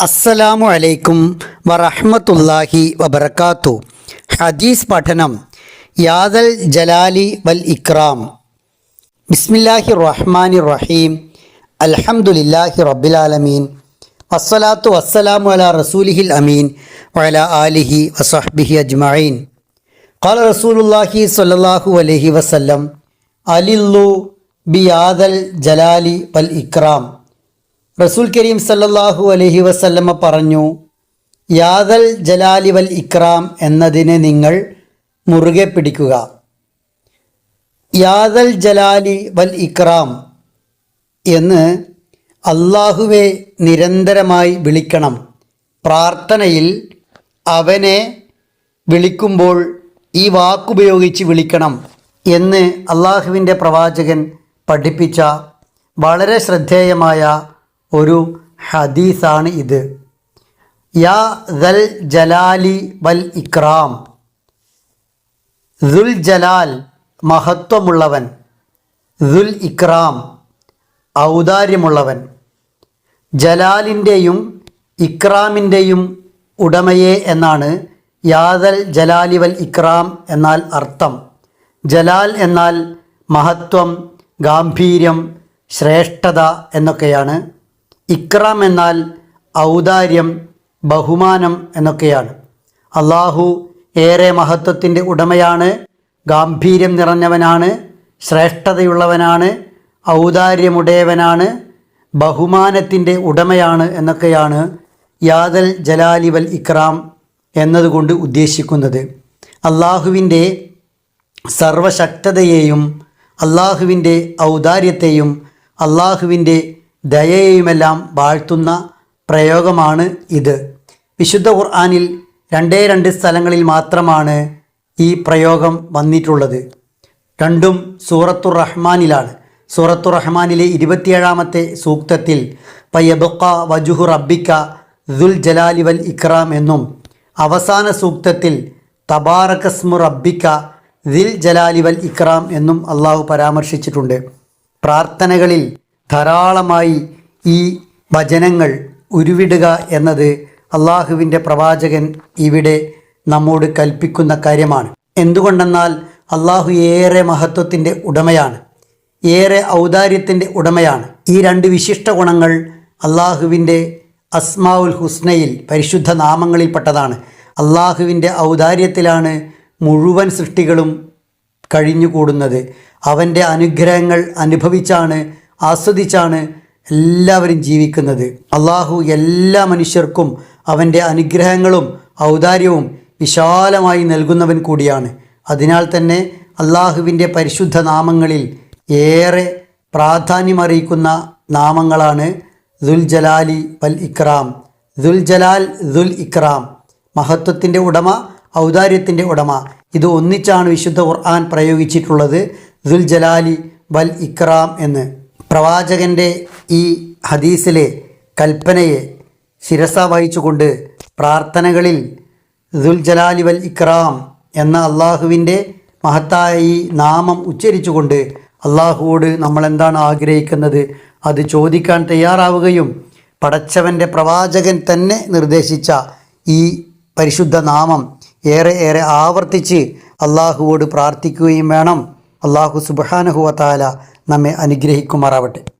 അസ്സലാമു അലൈക്കും വറഹ്മത്തുള്ളാഹി വബർക്കാത്തു ഹദീസ് പഠനം യാദൽ ജലാലി വൽ ഇക്രാം ബിസ്മില്ലാഹി റഹ്മാനി റഹീം അൽഹംദുലില്ലാഹി റബ്ബിലാലമീൻ വസ്സലാത്തു വസ്സലാമു അലാ റസൂലിഹിൽ അമീൻ വഅല ആലിഹി വസഹ്ബിഹി അജ്മഈൻ قال رسول الله صلى الله عليه وسلم അലില്ലു ബിയാദൽ ജലാലി വൽ ഇക്രാം റസൂൽ കരീം സല്ലല്ലാഹു അലഹി വസല്ലമ്മ പറഞ്ഞു യാദൽ ജലാലി വൽ ഇക്രാം എന്നതിനെ നിങ്ങൾ മുറുകെ പിടിക്കുക. യാദൽ ജലാലി വൽ ഇക്രാം എന്ന് അള്ളാഹുവെ നിരന്തരമായി വിളിക്കണം. പ്രാർത്ഥനയിൽ അവനെ വിളിക്കുമ്പോൾ ഈ വാക്കുപയോഗിച്ച് വിളിക്കണം എന്ന് അള്ളാഹുവിന്റെ പ്രവാചകൻ പഠിപ്പിച്ച വളരെ ശ്രദ്ധേയമായ ഒരു ഹദീസാണ് ഇത്. യാ ദൽ ജലാലി വൽ ഇക്രാം. ദുൽ ജലാൽ മഹത്വമുള്ളവൻ. ദുൽ ഇക്രാം ഔദാര്യമുള്ളവൻ. ജലാലിന്റെയും ഇക്രാമിന്റെയും ഉടമയെ എന്നാണ് യാദൽ ജലാലി വൽ ഇക്രാം എന്നാൽ അർത്ഥം. ജലാൽ എന്നാൽ മഹത്വം ഗാംഭീര്യം ശ്രേഷ്ഠത എന്നൊക്കെയാണ് ഇക്രാം എന്നാൽ ഔദാര്യം ബഹുമാനം എന്നൊക്കെയാണ്. അള്ളാഹു ഏറെ മഹത്വത്തിന്റെ ഉടമയാണ് ഗാംഭീര്യം നിറഞ്ഞവനാണ് ശ്രേഷ്ഠതയുള്ളവനാണ് ഔദാര്യമുടയവനാണ് ബഹുമാനത്തിന്റെ ഉടമയാണ് എന്നൊക്കെയാണ് യാദൽ ജലാലിവൽ ഇക്രാം എന്നതുകൊണ്ട് ഉദ്ദേശിക്കുന്നത്. അള്ളാഹുവിന്റെ സർവശക്തതയെയും അള്ളാഹുവിന്റെ ഔദാര്യത്തെയും അള്ളാഹുവിന്റെ ദയയെയുമെല്ലാം വാഴ്ത്തുന്ന പ്രയോഗമാണ് ഇത്. വിശുദ്ധ ഖുർആാനിൽ രണ്ടേ രണ്ട് സ്ഥലങ്ങളിൽ മാത്രമാണ് ഈ പ്രയോഗം വന്നിട്ടുള്ളത്. രണ്ടും സൂറത്തു റഹ്മാനിലാണ് സൂറത്തു റഹ്മാനിലെ ഇരുപത്തിയേഴാമത്തെ സൂക്തത്തിൽ പയ്യബുക്ക വജുഹു റബ്ബിക്ക ദുൽ ജലാലി വൽ ഇക്രാം എന്നും അവസാന സൂക്തത്തിൽ തബാറക്കസ്മു റബ്ബിക്ക ദിൽ ജലാലി വൽ ഇക്രാം എന്നും അള്ളാഹു പരാമർശിച്ചിട്ടുണ്ട്. പ്രാർത്ഥനകളിൽ ധാരാളമായി ഈ വചനങ്ങൾ ഉരുവിടുക എന്നത് അള്ളാഹുവിന്റെ പ്രവാചകൻ ഇവിടെ നമ്മോട് കൽപ്പിക്കുന്ന കാര്യമാണ്. എന്തുകൊണ്ടെന്നാൽ അള്ളാഹു ഏറെ മഹത്വത്തിന്റെ ഉടമയാണ്. ഏറെ ഔദാര്യത്തിന്റെ ഉടമയാണ്. ഈ രണ്ട് വിശിഷ്ട ഗുണങ്ങൾ അള്ളാഹുവിന്റെ അസ്മാവുൽ ഹുസ്നയിൽ പരിശുദ്ധ നാമങ്ങളിൽപ്പെട്ടതാണ് അള്ളാഹുവിന്റെ ഔദാര്യത്തിലാണ് മുഴുവൻ സൃഷ്ടികളും കഴിഞ്ഞുകൂടുന്നത്. അവന്റെ അനുഗ്രഹങ്ങൾ അനുഭവിച്ചാണ് ആസ്വദിച്ചാണ് എല്ലാവരും ജീവിക്കുന്നത്. അള്ളാഹു എല്ലാ മനുഷ്യർക്കും അവന്റെ അനുഗ്രഹങ്ങളും ഔദാര്യവും വിശാലമായി നൽകുന്നവൻ കൂടിയാണ്. അതിനാൽ തന്നെ അള്ളാഹുവിന്റെ പരിശുദ്ധ നാമങ്ങളിൽ ഏറെ പ്രാധാന്യമറിയിക്കുന്ന നാമങ്ങളാണ് ദുൽ ജലാലി വൽ ഇക്രാം. ദുൽ ജലാൽ ദുൽ ഇക്രാം. മഹത്വത്തിന്റെ ഉടമ ഔദാര്യത്തിന്റെ ഉടമ. ഇത് ഒന്നിച്ചാണ് വിശുദ്ധ ഖുർആൻ പ്രയോഗിച്ചിട്ടുള്ളത്. ദുൽ ജലാലി വൽ ഇക്രാം എന്ന്. പ്രവാചകന്റെ ഈ ഹദീസിലെ കൽപ്പനയെ ശിരസ വഹിച്ചുകൊണ്ട് പ്രാർത്ഥനകളിൽ ദുൽജലാലി വൽ ഇക്രാം എന്ന അള്ളാഹുവിന്റെ മഹത്തായ ഈ നാമം ഉച്ചരിച്ചുകൊണ്ട് അള്ളാഹുവോട് നമ്മൾ എന്താണ് ആഗ്രഹിക്കുന്നത്? അത് ചോദിക്കാൻ തയ്യാറാവുകയും പടച്ചവന്റെ പ്രവാചകൻ തന്നെ നിർദ്ദേശിച്ച ഈ പരിശുദ്ധ നാമം ഏറെ ഏറെ ആവർത്തിച്ച് അള്ളാഹുവോട് പ്രാർത്ഥിക്കുകയും വേണം. അള്ളാഹു സുബാനഹുവത്താല നമ്മെ അനുഗ്രഹിക്കുമാറാവട്ടെ.